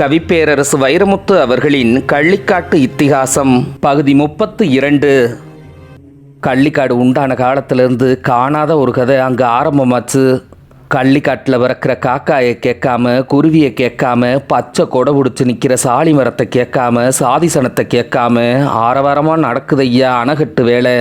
கவிப்பேரரசு வைரமுத்து அவர்களின் கள்ளிக்காட்டு இத்திகாசம் பகுதி முப்பத்து இரண்டு. கள்ளிக்காடு உண்டான காலத்திலிருந்து காணாத ஒரு கதை அங்கே ஆரம்பமாச்சு. கள்ளிக்காட்டில் பிறக்கிற காக்காயை கேட்காம குருவியை கேட்காம பச்சை கொடை பிடிச்சி நிற்கிற சாலி மரத்தை கேட்காம சாதிசனத்தை கேட்காம ஆரவாரமாக நடக்குது ஐயா அணகட்டு வேலை.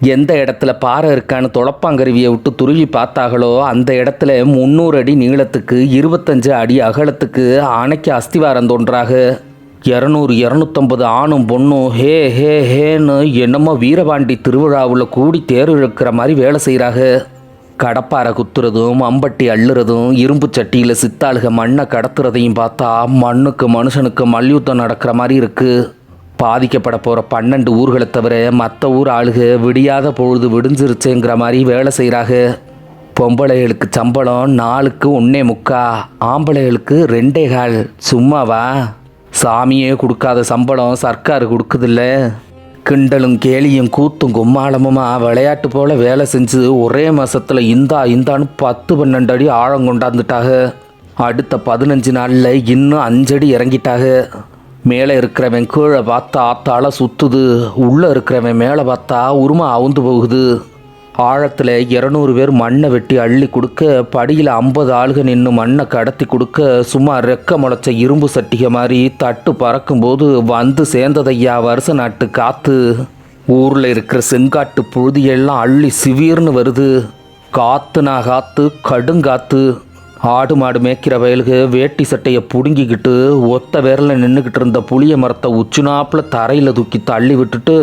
எந்த இடத்துல பாறை இருக்கான்னு தொளப்பாங்கருவியை விட்டு துருவி பார்த்தாங்களோ அந்த இடத்துல முந்நூறு அடி நீளத்துக்கு இருபத்தஞ்சு அடி அகலத்துக்கு அணைக்கு அஸ்திவாரம் தோன்றாக. இரநூறு இரநூத்தம்பது ஆணும் பொண்ணும் ஹே ஹே ஹேன்னு என்னமோ வீரபாண்டி திருவிழாவில் கூடி தேர் இழுக்கிற மாதிரி வேலை செய்கிறாங்க கடப்பாரை குத்துறதும் அம்பட்டி அள்ளுறதும் இரும்பு சட்டியில் சித்தாளுக மண்ணை கடத்துறதையும் பார்த்தா மண்ணுக்கு மனுஷனுக்கு மல்யுத்தம் நடக்கிற மாதிரி இருக்குது பாதிக்கப்பட போகிற பன்னெண்டு ஊர்களை தவிர மற்ற ஊர் ஆளுக விடியாத பொழுது விடிஞ்சிருச்சுங்கிற மாதிரி வேலை செய்கிறாங்க பொம்பளைகளுக்கு சம்பளம் நாளுக்கு ஒன்னே முக்கா ஆம்பளைகளுக்கு ரெண்டே கால். சும்மாவா? சாமியே கொடுக்காத சம்பளம் சர்க்கார் கொடுக்குதில்ல? கிண்டலும் கேலியும் கூத்தும் கும்மாளமுமா? விளையாட்டு போல வேலை செஞ்சு ஒரே மாதத்தில் இந்தா இந்தான்னு பத்து பன்னெண்டு அடி ஆழம் கொண்டாந்துட்டாக. அடுத்த பதினஞ்சு நாளில் இன்னும் அஞ்சடி இறங்கிட்டாக. மேலே இருக்கிறவன் கீழே பார்த்தா ஆத்தால சுத்துது உள்ளே இருக்கிறவன் மேலே பார்த்தா உருமா அவுந்து போகுது. ஆழத்தில் இரநூறு பேர் மண்ணை வெட்டி அள்ளி கொடுக்க படியில் ஐம்பது ஆளுக நின்று மண்ணை கடத்தி கொடுக்க சும்மா ரெக்க முளைச்ச இரும்பு சட்டிகை மாதிரி தட்டு பறக்கும்போது வந்து சேர்ந்ததையா வருஷ நாட்டு காற்று ஊரில் இருக்கிற செங்காட்டு புழுதியெல்லாம் அள்ளி சிவீர்னு வருது. காத்துனா காத்து கடுங்காத்து. ஆடு மாடு மேய்க்கிற வயலுக்கு வேட்டி சட்டையை பிடுங்கிக்கிட்டு ஒத்த விரலில் நின்றுக்கிட்டு இருந்த புளிய மரத்தை உச்சுனாப்பில் தரையில் தூக்கி தள்ளி விட்டுட்டு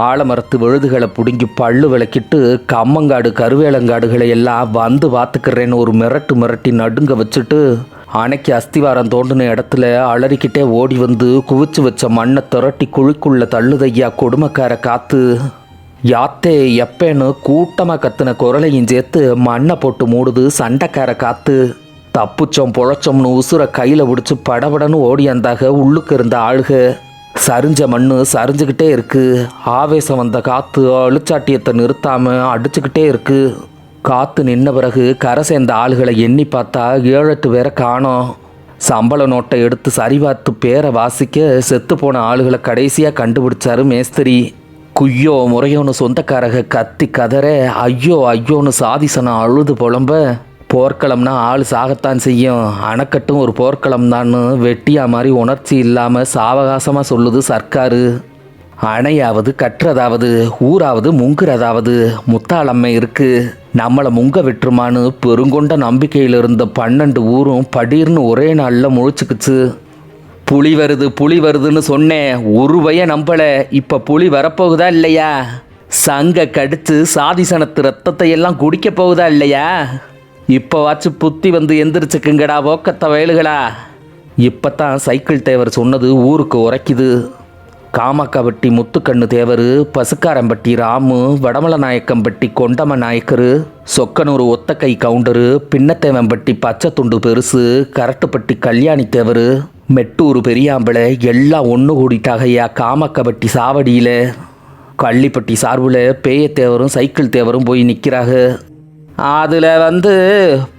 ஆலமரத்து விழுதுகளை பிடுங்கி பல்லு விளக்கிட்டு கம்மங்காடு கருவேலங்காடுகளை எல்லாம் வந்து பார்த்துக்கிறேன்னு ஒரு மிரட்டு மிரட்டி நடுங்க வச்சுட்டு அணைக்கு அஸ்திவாரம் தோண்டின இடத்துல அலறிக்கிட்டே ஓடி வந்து குவிச்சு வச்ச மண்ணை திரட்டி குழுக்குள்ளே தள்ளுதையா கொடுமைக்கார காற்று யாத்தே எப்பேன்னு கூட்டமாக கத்துன குரலையும் சேர்த்து மண்ணை போட்டு மூடுது சண்டைக்கார காத்து. தப்புச்சோம் புழைச்சோம்னு உசுரை கையில் பிடிச்சி படபடன்னு ஓடியாந்தாக உள்ளுக்கு இருந்த ஆளுக. சரிஞ்ச மண்ணு சரிஞ்சுக்கிட்டே இருக்கு. ஆவேசம் வந்த காத்து அழுச்சாட்டியத்தை நிறுத்தாம அடிச்சுக்கிட்டே இருக்கு. காத்து நின்ன பிறகு கரை சேர்ந்த ஆளுகளை எண்ணி பார்த்தா ஏழெட்டு பேரை காணோம். சம்பள நோட்டை எடுத்து சரிபார்த்து பேரை வாசிக்க செத்து போன ஆளுகளை கடைசியாக கண்டுபிடிச்சாரு மேஸ்திரி. குய்யோ முறையோன்னு சொந்தக்காரக கத்தி கதற ஐயோ ஐயோன்னு சாதிசனம் அழுது புலம்ப போர்க்களம்னா ஆள் சாகத்தான் செய்யும். அணைக்கட்டும் ஒரு போர்க்களம் தான் வெட்டியா மாதிரி உணர்ச்சி இல்லாமல் சாவகாசமாக சொல்லுது சர்க்காரு. அணையாவது கட்டுறதாவது ஊராவது முங்குறதாவது முத்தாளம்மை இருக்கு. நம்மளை முங்க விட்டுருமான்னு பெருங்கொண்ட நம்பிக்கையில் இருந்த பன்னெண்டு ஊரும் படீர்னு ஒரே நாளில் முழிச்சுக்குச்சு. புலி வருது புலி வருதுன்னு சொன்னேன் ஒரு பய நம்பல. இப்போ புலி வரப்போகுதா இல்லையா? சங்க கடித்து சாதிசனத்து ரத்தத்தை எல்லாம் குடிக்க போகுதா இல்லையா? இப்போவாச்சும் புத்தி வந்து எந்திரிச்சுக்குங்கடா ஓக்கத்த வயலுகளா. தான் சைக்கிள் தேவர் சொன்னது ஊருக்கு உரைக்குது. காமாக்காபட்டி முத்துக்கண்ணு தேவர் பசுக்காரம்பட்டி ராமு வடமல நாயக்கம்பட்டி கொண்டம நாயக்கரு சொக்கனூர் ஒத்தக்கை கவுண்டரு பின்னத்தேவம்பட்டி பச்சை துண்டு பெருசு கரட்டுப்பட்டி கல்யாணி தேவர் மெட்டூர் பெரியாம்பளை எல்லாம் ஒன்று கூடிட்டாகையா? காமக்கபட்டி சாவடியில் கள்ளிப்பட்டி சார்பில் பேயத்தேவரும் சைக்கிள் தேவரும் போய் நிற்கிறாங்க அதில் வந்து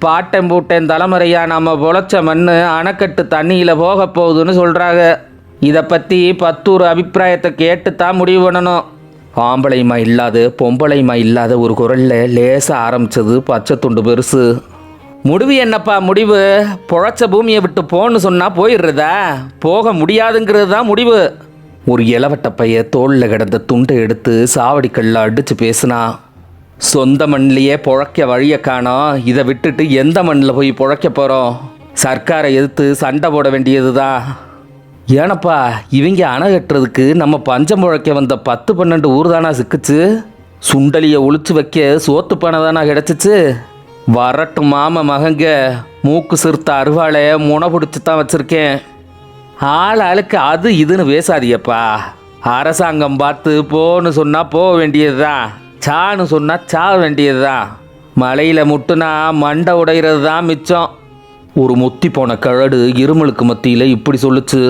பாட்டம் பூட்டேன் தலைமுறையா நம்ம பொழைச்ச மண் அணைக்கட்டு தண்ணியில் போக போகுதுன்னு சொல்கிறாங்க இதை பற்றி பத்தூர் அபிப்பிராயத்தை கேட்டு தான் முடிவு பண்ணணும். ஆம்பளைமா இல்லாத பொம்பளைமா இல்லாத ஒரு குரலில் லேசாக ஆரம்பிச்சது பச்சை துண்டு பெருசு. முடிவு என்னப்பா முடிவு? பொழைச்ச பூமியை விட்டு போன்னு சொன்னால் போயிடுறதா? போக முடியாதுங்கிறது தான் முடிவு. ஒரு இளவட்ட பைய தோளில் கிடந்த துண்டை எடுத்து சாவடிக்கல்ல அடித்து பேசினா சொந்த மண்ணிலேயே பொழைக்க வழியை காணோம் இதை விட்டுட்டு எந்த மண்ணில் போய் பொழைக்க போகிறோம் சர்க்காரை எதிர்த்து சண்டை போட வேண்டியது தான் ஏனப்பா இவங்க அணை கட்டுறதுக்கு நம்ம பஞ்சம் முழைக்க வந்த பத்து பன்னெண்டு ஊர் தானா சிக்குச்சு? சுண்டலியை ஒழிச்சு வைக்க சோத்து பானை தானா கிடச்சிச்சு? வரட்டும் மாம மகங்க மூக்கு சிறுத்த அருவாளை முனை பிடிச்சி தான் வச்சுருக்கேன். ஆள் ஆளுக்கு அது இதுன்னு பேசாதியப்பா அரசாங்கம் பார்த்து போன்னு சொன்னால் போக வேண்டியதுதான். சான்னு சொன்னால் சாக வேண்டியதுதான். மலையில் முட்டுனா மண்டை உடைகிறது தான் மிச்சம். ஒரு முத்தி போன கழடு இருமலுக்கு மத்தியில் இப்படி சொல்லுச்சு.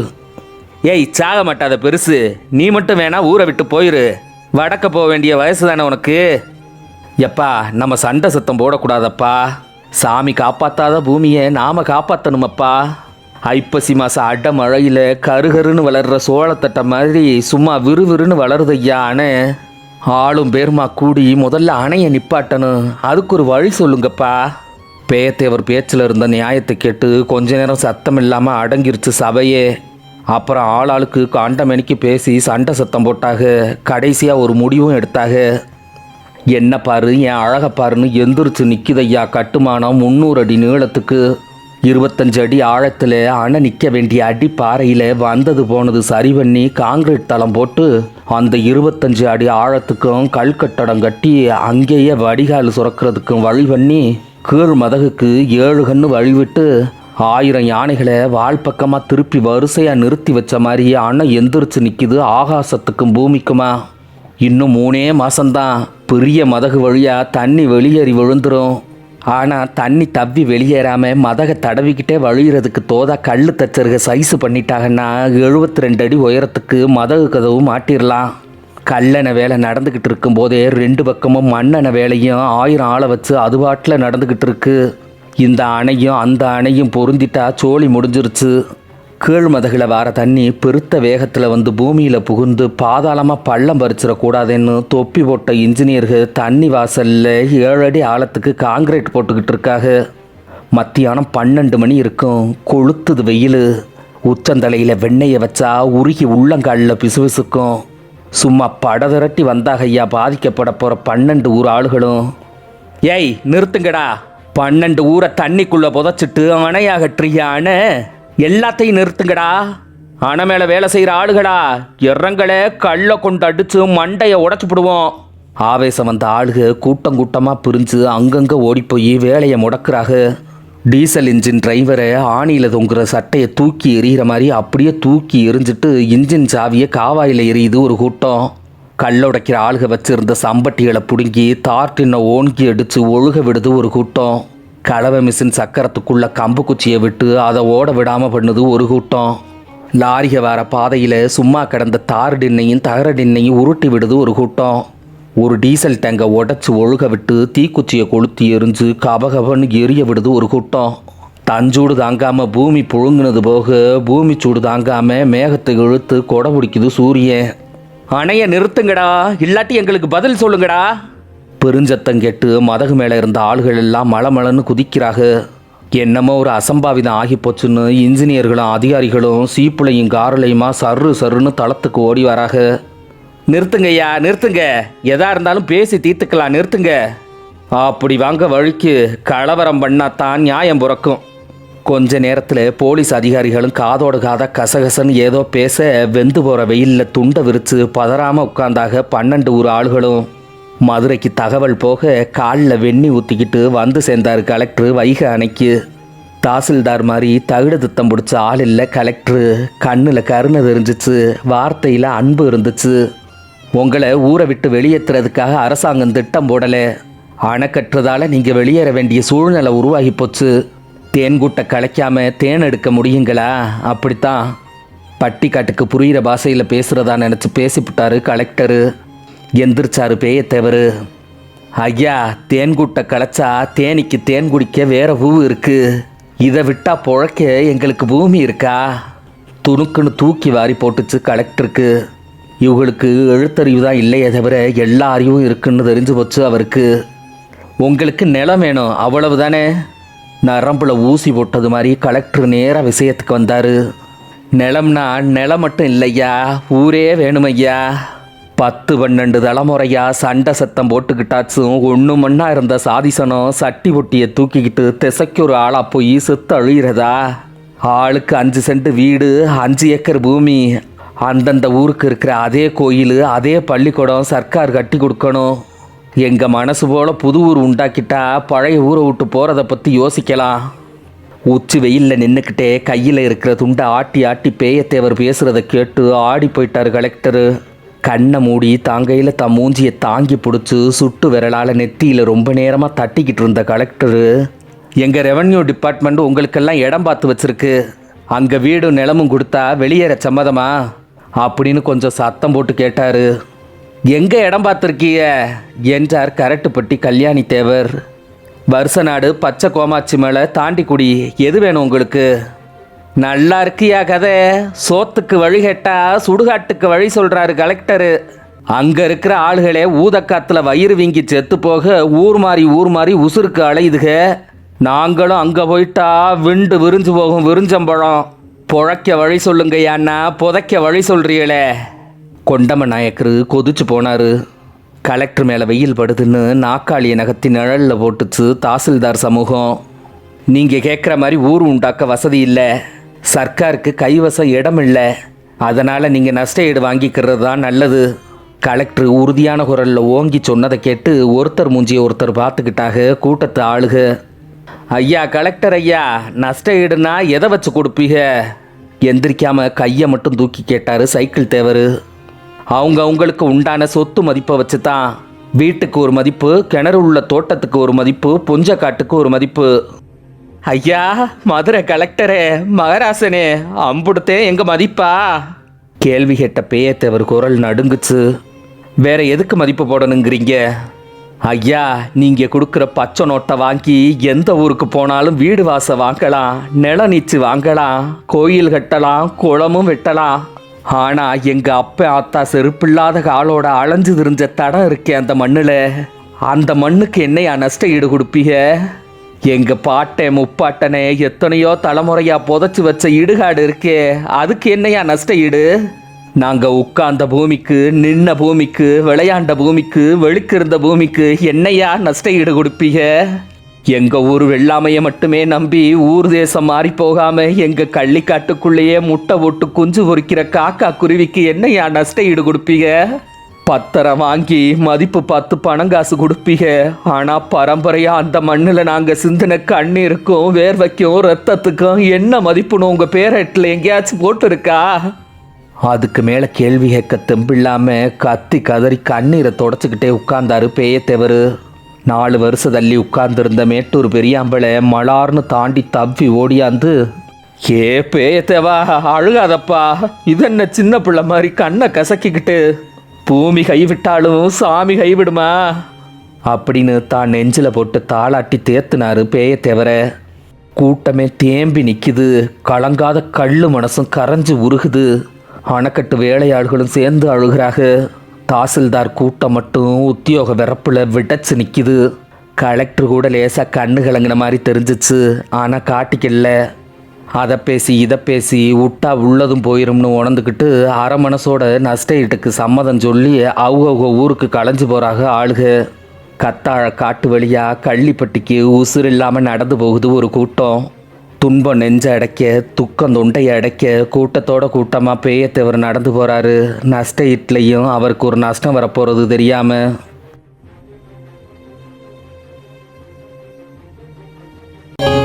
ஏய் சாக மாட்டாத பெருசு. நீ மட்டும் வேணா ஊரை விட்டு போயிரு. வடக்க போக வேண்டிய வயசு தானே உனக்கு? எப்பா நம்ம சண்டை சத்தம் போடக்கூடாதப்பா. சாமி காப்பாத்தாத பூமியை நாம காப்பாற்றணுமப்பா ஐப்பசி மாதம் அட மழையில் கருகருன்னு வளர்ற சோளத்தட்டை மாதிரி சும்மா விறுவிறுன்னு வளருது ஐயான்னு அணை ஆளும் பேருமா கூடி முதல்ல அணையை நிப்பாட்டணும். அதுக்கு ஒரு வழி சொல்லுங்கப்பா. பேத்தேவர் பேச்சில் இருந்த நியாயத்தை கேட்டு கொஞ்ச நேரம் சத்தம் இல்லாமல் அடங்கிருச்சு சபையே. அப்புறம் ஆளாளுக்கு காண்டமணிக்கு பேசி சண்டை சத்தம் போட்டாக. கடைசியாக ஒரு முடிவும் எடுத்தாக. என்ன பாரு என் அழகை பாருன்னு எந்திரிச்சு நிற்குதையா கட்டுமானம் முந்நூறு அடி நீளத்துக்கு இருபத்தஞ்சு அடி ஆழத்தில் அணை நிற்க வேண்டிய அடி பாறையில் வந்தது போனது சரி பண்ணி காங்கிரீட் தளம் போட்டு அந்த இருபத்தஞ்சு அடி ஆழத்துக்கும் கல் கட்டடம் கட்டி அங்கேயே வடிகால் சுரக்கிறதுக்கும் வழி பண்ணி கீழ் மதகுக்கு ஏழு கண்ணு வழிவிட்டு ஆயிரம் யானைகளை வால் பக்கமாக திருப்பி வரிசையாக நிறுத்தி வச்ச மாதிரி அணை எந்திரிச்சு நிற்கிது ஆகாசத்துக்கும் பூமிக்குமா? இன்னும் மூணே மாதம்தான் பெரிய மதகு வழியாக தண்ணி வெளியேறி விழுந்துரும். ஆனால் தண்ணி தவ்வி வெளியேறாமல் மதகை தடவிக்கிட்டே வழியிறதுக்கு தோதா கல் தச்சருக சைஸு பண்ணிட்டாங்கன்னா எழுபத்தி ரெண்டு அடி உயரத்துக்கு மதகு கதவு மாட்டிடலாம் கல்லணை வேலை நடந்துக்கிட்டு இருக்கும்போதே ரெண்டு பக்கமும் மண்ணெண்ணெய் வேலையும் ஆயிரம் ஆளை வச்சு அது பாட்டில் நடந்துக்கிட்டு இருக்கு. இந்த அணையும் அந்த அணையும் பொருந்திட்டா சோழி முடிஞ்சிருச்சு. கீழ் வார தண்ணி பெருத்த வேகத்தில் வந்து பூமியில் புகுந்து பாதாளமாக பள்ளம் பறிச்சிடக்கூடாதுன்னு தொப்பி போட்ட இன்ஜினியர்கள் தண்ணி வாசலில் ஏழு அடி ஆழத்துக்கு காங்கிரீட் போட்டுக்கிட்டு இருக்காங்க மத்தியானம் பன்னெண்டு மணி இருக்கும். கொளுத்துது வெயில். உச்சந்தலையில் வெண்ணெயை வச்சா உருகி உள்ளங்காலில் பிசுபிசுக்கும். சும்மா படதிரட்டி வந்தாக ஐயா பாதிக்கப்பட போகிற பன்னெண்டு ஊர் ஆளுகளும். ஏய் நிறுத்துங்கடா. பன்னெண்டு ஊரை தண்ணிக்குள்ளே புதைச்சிட்டு அணையாகற்றியான எல்லாத்தையும் நிறுத்துங்கடா. அணை மேலே வேலை செய்கிற ஆளுகளா இறங்களை கல்லை கொண்டு அடித்து மண்டையை உடச்சி போடுவோம். ஆவேசம் வந்த ஆளுக கூட்டம் கூட்டமாக பிரிஞ்சு அங்கங்கே ஓடிப்போய் வேலையை முடக்கிறாக. டீசல் இன்ஜின் டிரைவரை ஆணியில் தொங்குற சட்டையை தூக்கி எறிகிற மாதிரி அப்படியே தூக்கி எரிஞ்சிட்டு இன்ஜின் சாவியை காவாயில் எரியுது ஒரு கூட்டம். கல்லுடைக்கிற ஆளுக வச்சிருந்த சம்பட்டிகளை பிடுங்கி தார்டின்னை ஓங்கி அடித்து ஒழுக விடுது ஒரு கூட்டம். கலவை மிஷின் சக்கரத்துக்குள்ள கம்பு குச்சியை விட்டு அதை ஓட விடாமல் பண்ணுது ஒரு கூட்டம். லாரிக வர பாதையில் சும்மா கிடந்த தார் டின்னையும் தகர டின்னையும் உருட்டி விடுது ஒரு கூட்டம். ஒரு டீசல் டேங்கை உடச்சி ஒழுக விட்டு தீக்குச்சியை கொளுத்தி எரிஞ்சு கபகபன்னு எரிய விடுது ஒரு கூட்டம். தஞ்சூடு தாங்காமல் பூமி புழுங்கினது போக பூமி சூடு தாங்காமல் மேகத்தை இழுத்து கொடை பிடிக்குது சூரியன். அணைய நிறுத்துங்கடா. இல்லாட்டி எங்களுக்கு பதில் சொல்லுங்கடா. பெருஞ்சத்தம் கேட்டு மதகு மேலே இருந்த ஆளுகள் எல்லாம் மலமலன்னு குதிக்கிறாங்க என்னமோ ஒரு அசம்பாவிதம் ஆகி போச்சுன்னு இன்ஜினியர்களும் அதிகாரிகளும் சீப்புளையும் காரலையுமா சர்ரு சர்ருன்னு தளத்துக்கு ஓடி வராக. நிறுத்துங்க ஐயா நிறுத்துங்க. எதா இருந்தாலும் பேசி தீர்த்துக்கலாம் நிறுத்துங்க. அப்படி வாங்க வழிக்கு கலவரம் பண்ணாதான் நியாயம் பிறக்கும். கொஞ்ச நேரத்தில் போலீஸ் அதிகாரிகளும் காதோட காத கசகசன்னு ஏதோ பேச வெந்து போகிற வெயிலில் துண்டை விரித்து பதறாமல் உட்காந்தாக பன்னெண்டு ஊர் ஆளுகளும் மதுரைக்கு தகவல் போக காலில் வெண்ணி ஊற்றிக்கிட்டு வந்து சேர்ந்தார் கலெக்டர் வைகை அணைக்கு. தாசில்தார் மாதிரி தகுடு திட்டம் பிடிச்ச ஆள் இல்லை கலெக்டரு கண்ணில் கருணை தெரிஞ்சிச்சு வார்த்தையில் அன்பு இருந்துச்சு. உங்களை ஊரை விட்டு வெளியேற்றுறதுக்காக அரசாங்கம் திட்டம் போடலை. அணை கட்டுறதால நீங்கள் வெளியேற வேண்டிய சூழ்நிலை உருவாகி போச்சு. தேன்கூட்டை கலைக்காம தேன் எடுக்க முடியுங்களா? அப்படித்தான். பட்டிக்காட்டுக்கு புரிகிற பாஷையில் பேசுகிறதா நினச்சி பேசிவிட்டாரு கலெக்டரு எந்திரிச்சாரு பேயத்தேவர் ஐயா தேன்கூட்டை களைச்சா தேனிக்கு தேன் குடிக்க வேற பூ இருக்கு. இதை விட்டா புழைக்க எங்களுக்கு பூமி இருக்கா? துணுக்குன்னு தூக்கி வாரி போட்டுச்சு கலெக்டருக்கு. இவங்களுக்கு எழுத்தறிவு தான் இல்லையே தவிர எல்லா அறிவும் இருக்குன்னு தெரிஞ்சு போச்சு அவருக்கு. உங்களுக்கு நிலம் வேணும் அவ்வளவு தானே நரம்புல ஊசி போட்டது மாதிரி கலெக்டர் நேராக விஷயத்துக்கு வந்தார். நிலம்னா நிலம் மட்டும் இல்லையா? ஊரே வேணும் ஐயா பத்து பன்னெண்டு தலைமுறையா சண்டை சத்தம் போட்டுக்கிட்டாச்சும் ஒன்று மண்ணா இருந்த சாதிசனம் சட்டி ஒட்டியை தூக்கிக்கிட்டு திசைக்கு ஒரு ஆளா போய் செத்து அழுகிறதா ஆளுக்கு அஞ்சு சென்ட் வீடு அஞ்சு ஏக்கர் பூமி. அந்தந்த ஊருக்கு இருக்கிற அதே கோயில் அதே பள்ளிக்கூடம் சர்க்கார் கட்டி கொடுக்கணும். எங்கள் மனசு போல் புது ஊர் உண்டாக்கிட்டா பழைய ஊரை விட்டு போகிறத பற்றி யோசிக்கலாம். உச்சி வெயிலில் நின்றுக்கிட்டே கையில் இருக்கிற துண்டை ஆட்டி ஆட்டி பேயத்தேவர் பேசுகிறத கேட்டு ஆடி போயிட்டார் கலெக்டரு கண்ணை மூடி தாங்கையில் தன் மூஞ்சியை தாங்கி பிடிச்சி சுட்டு விரலால் நெத்தியில் ரொம்ப நேரமாக தட்டிக்கிட்டு இருந்த கலெக்டரு எங்கள் ரெவன்யூ டிபார்ட்மெண்ட் உங்களுக்கெல்லாம் இடம் பார்த்து வச்சுருக்கு. அங்கே வீடும் நிலமும் கொடுத்தா வெளியேற சம்மதமா? அப்படின்னு கொஞ்சம் சத்தம் போட்டு கேட்டார். எங்கே இடம் பார்த்துருக்கீங்க? என்றார் கரட்டுப்பட்டி கல்யாணி தேவர். வருஷ நாடு பச்சை கோமாச்சி மேலே தாண்டிக்குடி. எது வேணும் உங்களுக்கு? நல்லா இருக்கியா கதை? சோத்துக்கு வழி கேட்டா சுடுகாட்டுக்கு வழி சொல்றாரு கலெக்டரு அங்க இருக்கிற ஆளுகளே ஊதக்காத்துல வயிறு வீங்கி செத்து போக ஊர் மாறி ஊர் மாறி உசுருக்கு அலையுதுக. நாங்களும் அங்க போயிட்டா விண்டு விரிஞ்சு போகும் விரிஞ்சம்பழம். புழைக்க வழி சொல்லுங்க புதைக்க வழி சொல்றீங்களே. கொண்டம நாயக்கரு கொதிச்சு போனாரு. கலெக்டர் மேலே வெயில் படுதுன்னு நாக்காளிய நகத்தி நிழலில் போட்டுச்சு தாசில்தார் சமூகம். நீங்கள் கேட்குற மாதிரி ஊர் உண்டாக்க வசதி இல்லை. சர்க்காருக்கு கைவசம் இடம் இல்லை அதனால் நீங்கள் நஷ்ட ஈடு வாங்கிக்கிறது தான் நல்லது. கலெக்டர் உறுதியான குரலில் ஓங்கி சொன்னதை கேட்டு ஒருத்தர் மூஞ்சியை ஒருத்தர் பார்த்துக்கிட்டாக கூட்டத்து ஆளுக. ஐயா கலெக்டர் ஐயா நஷ்ட ஈடுனா எதை வச்சு கொடுப்பீங்க? எந்திரிக்காமல் கையை மட்டும் தூக்கி கேட்டார் சைக்கிள் தேவர். அவங்க அவங்களுக்கு உண்டான சொத்து மதிப்பை வச்சு தான். வீட்டுக்கு ஒரு மதிப்பு கிணறு உள்ள தோட்டத்துக்கு ஒரு மதிப்பு புஞ்ச காட்டுக்கு ஒரு மதிப்பு. ஐயா மதுரை கலெக்டரே மகராசனே அம்புடுத்தே எங்க மதிப்பா? கேள்வி கேட்ட பேயத்தேவர் குரல் நடுங்குச்சு. வேற எதுக்கு மதிப்பு போடணுங்கிறீங்க? ஐயா நீங்க கொடுக்குற பச்சை நோட்டை வாங்கி எந்த ஊருக்கு போனாலும் வீடு வாசை வாங்கலாம் நில நீச்சு வாங்கலாம் கோயில் கட்டலாம் குளமும் வெட்டலாம். ஆனா எங்க அப்பா ஆத்தா செருப்பில்லாத காலோட அலைஞ்சு திரிஞ்ச தடம் இருக்கே அந்த மண்ணுல. அந்த மண்ணுக்கு என்னையா நஷ்ட ஈடு கொடுப்பீங்க? எங்க பாட்டை முப்பாட்டனே எத்தனையோ தலைமுறையா புதைச்சி வச்ச இடுகாடு இருக்கே அதுக்கு என்னையா நஷ்ட ஈடு? நாங்க உட்கார்ந்த பூமிக்கு நின்ன பூமிக்கு விளையாண்ட பூமிக்கு வெளுக்கிருந்த பூமிக்கு என்னையா நஷ்ட ஈடு கொடுப்பீங்க? எங்க ஊர் வெள்ளாமையை மட்டுமே நம்பி ஊர் தேசம் மாறி போகாம எங்க கள்ளிக்காட்டுக்குள்ளேயே முட்டை போட்டு குஞ்சு பொறிக்கிற காக்கா குருவிக்கு என்னையா நஷ்ட ஈடு கொடுப்பீங்க? பத்தரை வாங்கி மதிப்பு பார்த்து பணம் காசு கொடுப்பீங்க ஆனால் பரம்பரையாக அந்த மண்ணில் நாங்கள் சிந்தின கண்ணீருக்கும் வேர்வைக்கும் ரத்தத்துக்கும் என்ன மதிப்புன்னு உங்கள் பேரட்டில் எங்கேயாச்சும் போட்டிருக்கா? அதுக்கு மேலே கேள்வி கேட்க தெம்பில்லாமல் கத்தி கதறி கண்ணீரை தொடச்சிக்கிட்டே உட்கார்ந்தாரு பேயத்தேவர் நாலு வருஷம் தள்ளி உட்கார்ந்துருந்த மேட்டூர் பெரியாம்பளை மலார்னு தாண்டி தவ்வி ஓடியாந்து ஏ பேயத்தேவா அழுகாதப்பா. இது என்ன சின்ன பிள்ளை மாதிரி கண்ணை கசக்கிக்கிட்டு பூமி கைவிட்டாலும் சாமி கைவிடுமா? அப்படின்னு தான் நெஞ்சில் போட்டு தாளாட்டி தேத்துனாரு பேயத்தேவர. கூட்டமே தேம்பி நிற்கிது கலங்காத கள்ளு மனசும் கரைஞ்சு உருகுது. அணைக்கட்டு வேலையாள்களும் சேர்ந்து அழுகிறாக. தாசில்தார் கூட்டம் மட்டும் உத்தியோக விறப்பில் விடச்சு நிற்கிது கலெக்டர் கூட லேசாக கண்ணு கலங்கின மாதிரி தெரிஞ்சிச்சு. ஆனால் காட்டிக்கல அதை பேசி இதை பேசி விட்டா உள்ளதும் போயிரும்னு உணர்ந்துக்கிட்டு அரை மனசோட நஷ்ட ஈட்டுக்கு சம்மதம் சொல்லி அவங்க ஊருக்கு களைஞ்சு போறாங்க ஆளுக. கத்தாழ காட்டு வழியாக கள்ளிப்பட்டிக்கு உசுர் இல்லாமல் நடந்து போகுது ஒரு கூட்டம். துன்பம் நெஞ்ச அடைக்க துக்கம் தொண்டையை அடைக்க கூட்டத்தோட கூட்டமாக பேயத்தவர் நடந்து போகிறாரு நஷ்ட ஈட்லையும் அவருக்கு ஒரு நஷ்டம் வரப்போகிறது தெரியாமல்